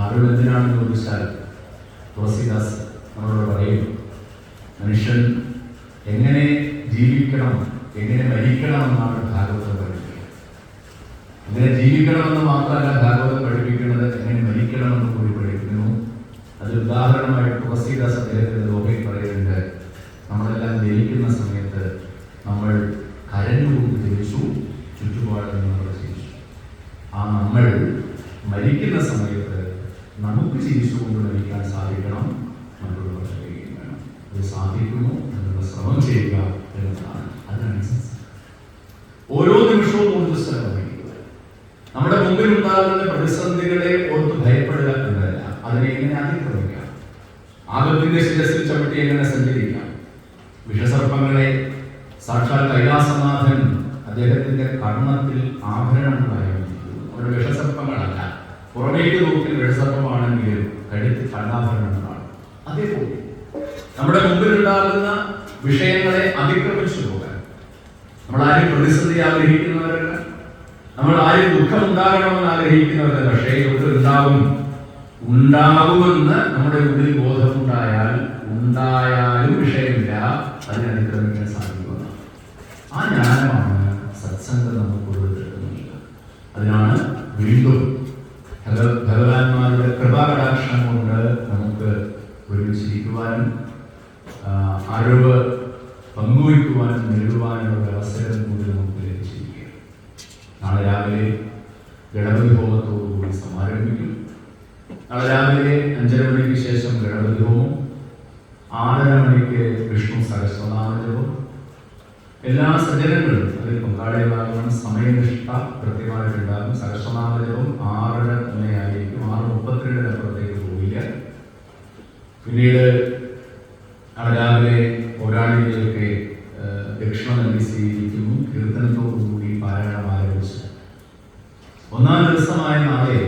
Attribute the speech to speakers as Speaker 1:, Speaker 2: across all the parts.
Speaker 1: അറിവ് എന്തിനാണെന്ന് ചോദിച്ചാൽ തുളസിദാസ് നമ്മളോട് പറയും മനുഷ്യൻ എങ്ങനെ ജീവിക്കണം എങ്ങനെ മരിക്കണമെന്നാണ് ഭാഗവതം പഠിപ്പിക്കുന്നത്. എങ്ങനെ ജീവിക്കണമെന്ന് മാത്രമല്ല ഭാഗവതം പഠിപ്പിക്കുന്നത് എങ്ങനെ മരിക്കണമെന്ന് കൂടി പഠിപ്പിക്കുന്നു അത് ഉദാഹരണമായിട്ട് തുളസിദാസ് അദ്ദേഹത്തിന്റെ ലോകയിൽ പറയുന്നുണ്ട് നമ്മളെല്ലാം ജനിക്കുന്ന സമയത്ത് നമ്മൾ കരഞ്ഞുകൊണ്ട് ജനിച്ചു ചുറ്റുപാടിൽ നിന്ന് നമ്മൾ ജനിച്ചു. ആ നമ്മൾ മരിക്കുന്ന സമയത്ത് നമുക്ക് ജീവിച്ചുകൊണ്ട് മരിക്കാൻ സാധിക്കണം മറ്റുള്ള അത് സാധിക്കുമോ എന്നുള്ള ശ്രമം ചെയ്യുക എന്നതാണ്. അതിനാണ് ഓരോ നിമിഷവും കൊണ്ട് ശ്രമം നമ്മുടെ മുമ്പിൽ ഉണ്ടാകുന്ന പ്രതിസന്ധികളെ ഓർത്ത് ഭയപ്പെടുക എന്നതല്ല അതിനെ എങ്ങനെ അതിക്രമിക്കാം? ആപത്തിന്റെ ശിരസിൽ ചവിട്ടി എങ്ങനെ സഞ്ചരിക്കാം? വിഷസർപ്പങ്ങളെ സാക്ഷാൽ കൈലാസനാഥൻ അദ്ദേഹത്തിന്റെ കർണത്തിൽ ആഭരണങ്ങളായി. അവരുടെ വിഷസർപ്പങ്ങളല്ല. പുറമേക്ക് നോക്കിയ വിഷസർപ്പമാണെങ്കിലും കഴുത്ത് കണ്ണാഭരണങ്ങളാണ്. അതേപോലെ നമ്മുടെ മുമ്പിലുണ്ടാകുന്ന വിഷയങ്ങളെ അതിക്രമിച്ചു പോകാൻ നമ്മൾ ആരും പ്രതിസന്ധി ആഗ്രഹിക്കുന്നവരല്ല. നമ്മൾ ആരും ദുഃഖം ഉണ്ടാകണമെന്ന് ആഗ്രഹിക്കുന്നവരല്ല. പക്ഷേ ഇതൊക്കെ ഉണ്ടാകും ഉണ്ടാകുമെന്ന് നമ്മുടെ ഉള്ളിൽ ബോധമുണ്ടായാൽ ഉണ്ടായാലും വിഷയമില്ല. അതിനെ അതിക്രമിക്കാൻ സാധിക്കുമെന്ന്. ആ ജ്ഞാനമാണ് സത്സംഗം നമുക്ക് ഉൾപ്പെടുത്തുന്നത് അതിനാണ് വീണ്ടും ഭഗ- ഭഗവാന്മാരുടെ കൃപാകടാക്ഷം കൊണ്ട് നമുക്ക് ആ, അറിവ് പങ്കുവയ്ക്കുവാനും നേടുവാനുള്ള ഒരു അവസരം കൂടി നമുക്ക് ലഭിച്ചിരിക്കുകയാണ്. നാളെ രാവിലെ ഗണപതി ഹോമത്തോടുകൂടി സമാരംഭിക്കും. നാളെ രാവിലെ അഞ്ചര മണിക്ക് ശേഷം ഗണപതി ഹോമം ആറര മണിക്ക് വിഷ്ണു സഹസ്രനാമജപം എല്ലാ സജ്ജനങ്ങളും അതിൽ പങ്കാളികളാകുന്ന സമയനിഷ്ഠ കൃത്യമായിട്ടുണ്ടാകും. സഹസ്രനാമജപം ആറര തന്നെയായിരിക്കും ആറ് മുപ്പത്തിരണ്ട് പോവില്ല പിന്നീട് നാളെ രാവിലെ പൗരാണികൾക്ക് ദക്ഷിണ നൽകി സ്വീകരിക്കുന്നു. കീർത്തനത്തോടുകൂടി പാരായണം ആരംഭിച്ചു. ഒന്നാം ദിവസമായ നാളെ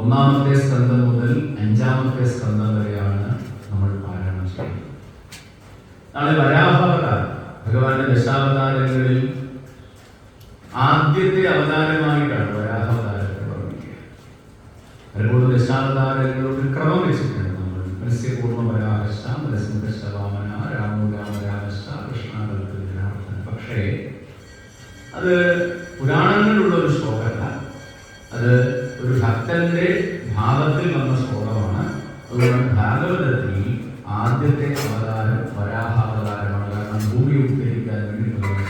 Speaker 1: ഒന്നാമത്തെ സ്കന്ധം മുതൽ അഞ്ചാമത്തെ സ്കന്ധം വരെയാണ് നമ്മൾ പാരായണം ചെയ്യുന്നത്. നാളെ വരാഭാവകാലം ഭഗവാന്റെ ദശാവതാരങ്ങളിൽ ആദ്യത്തെ അവതാരമായിട്ടാണ് വരാഹാവതാരത്തെ പറഞ്ഞിരിക്കുന്നത് പലപ്പോഴും ദശാവതാരങ്ങളുടെ ക്രമം വെച്ചിട്ടുണ്ട് നമ്മൾ മത്സ്യപൂർണ വരാഹശ മത്സ്യമുഖശ വാമന രാമോ രാമ രാമശ കൃഷ്ണ കൽപ്പന ജനാർദ്ദന. പക്ഷേ അത് പുരാണങ്ങളിലുള്ള ഒരു ശ്ലോകമല്ല. അത് ഒരു ഭക്തന്റെ ഭാവത്തിൽ വന്ന ശ്ലോകമാണ്. അതുകൊണ്ട് ഭാഗവതത്തിൽ ആദ്യത്തെ അവതാരം വരാഹാവതാരമാണ്. കാരണം ഭൂമി ഉദ്ധരിക്കാൻ വേണ്ടി ഭഗവാൻ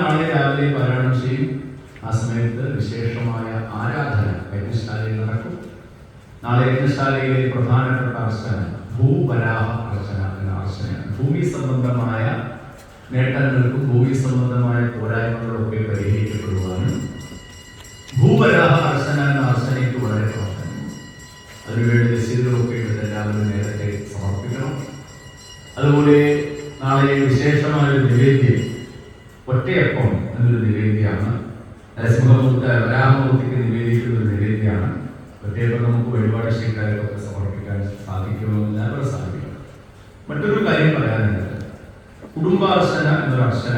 Speaker 1: നാളെ രാവിലെ പാരായണം ചെയ്യും. ആ സമയത്ത് വിശേഷമായ ആരാധന യജ്ഞശാലയിൽ നടക്കും. നാളെ യജ്ഞശാലയിലെ പ്രധാനപ്പെട്ട അർച്ചന ഭൂവരാഹ അർച്ചന എന്ന അർച്ചനയാണ് ഭൂമി സംബന്ധമായ നേട്ടങ്ങൾക്കും ഭൂമി സംബന്ധമായ പോരായ്മകളൊക്കെ പരിഹരിക്കപ്പെടുവാനും ഭൂവരാഹ അർച്ചന എന്ന അർച്ചനയ്ക്ക് വളരെ പ്രാധാന്യം. അതിനുവേണ്ടി രസീതുകളൊക്കെ എടുത്ത് എല്ലാവരും നേരത്തെ സമർപ്പിക്കണം. അതുപോലെ നാളെ വിശേഷമായ ഒരു നിവേദ്യം ഒറ്റയപ്പം എന്നൊരു നിവേദ്യമാണ്. നരസിംഹമൂർത്തി വരാഹമൂർത്തിക്ക് നിവേദിക്കുന്ന ഒരു നിവേദ്യമാണ്. ഒറ്റയപ്പം നമുക്ക് വഴിപാട് ശീലക്കാർക്കൊക്കെ സമർപ്പിക്കാൻ സാധിക്കുമെന്ന് എല്ലാവരും സാധിക്കണം. മറ്റൊരു കാര്യം പറയാനുള്ളത് കുടുംബാർച്ചന എന്നൊരു അർച്ചന.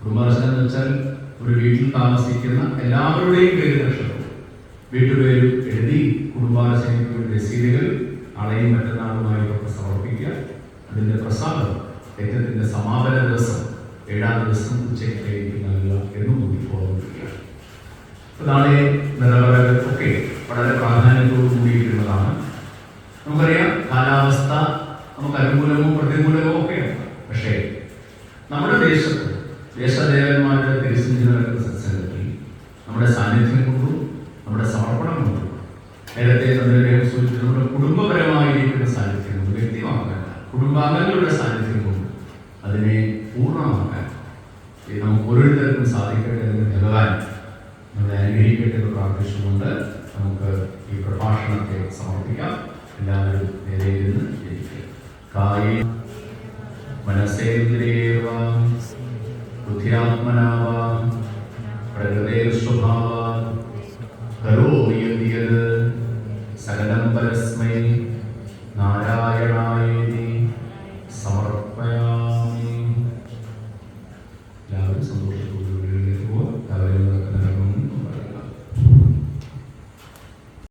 Speaker 1: കുടുംബാർച്ചന എന്ന് വെച്ചാൽ ഒരു വീട്ടിൽ താമസിക്കുന്ന എല്ലാവരുടെയും പേര് നക്ഷത്രം വീട്ടുപേര് എഴുതി കുടുംബാർച്ചനയ്ക്ക് രസീതുകൾ നാളെയും മറ്റന്നാളുമായി ഒക്കെ സമർപ്പിക്കുക. അതിന്റെ പ്രസാദം യജ്ഞത്തിന്റെ സമാപന ദിവസം ഏഴാം ദിവസം ഉച്ചയ്ക്ക് നൽകുക എന്നും ഓർമ്മിപ്പിക്കുകയാണ് അപ്പൊ നാളെ നിലവറകൾക്കൊക്കെ വളരെ പ്രാധാന്യത്തോടു കൂടിയിട്ടുള്ളതാണ്. നമുക്കറിയാം കാലാവസ്ഥ നമുക്ക് അനുകൂലമോ പ്രതികൂലമോ ഒക്കെയാണ് പക്ഷേ നമ്മുടെ ദേശത്ത് ദേശദേവന്മാരുടെ തിരുസഞ്ചി നടക്കുന്ന സത്സംഗത്തിൽ നമ്മുടെ സാന്നിധ്യം കൊണ്ടും നമ്മുടെ സമർപ്പണം കൊണ്ടും നേരത്തെ ചന്ദ്രദേവം സൂചിപ്പിച്ച നമ്മുടെ കുടുംബപരമായിരിക്കുന്ന സാന്നിധ്യം കൊണ്ട് വ്യക്തിമാക്കാൻ കുടുംബാംഗങ്ങളുടെ സാന്നിധ്യം കൊണ്ട് അതിനെ പൂർണമാക്കാൻ നമുക്ക് ഓരോരുത്തർക്കും സാധിക്കട്ടെ എന്ന് ഭഗവാൻ നമ്മളെ അനുഗ്രഹിക്കട്ടെ എന്ന് പ്രാർത്ഥിച്ചുകൊണ്ട് നമുക്ക് ഈ പ്രഭാഷണത്തെ സമർപ്പിക്കാം. എല്ലാവരും നേരെയിരുന്ന് ജയിക്കുക മനസ്സേന്ദ്രിയേവാം ബുദ്ധിയാത്മനാവാം പ്രകൃതേർ സ്വഭാവാം. കരോമി സകലം പരസ്യ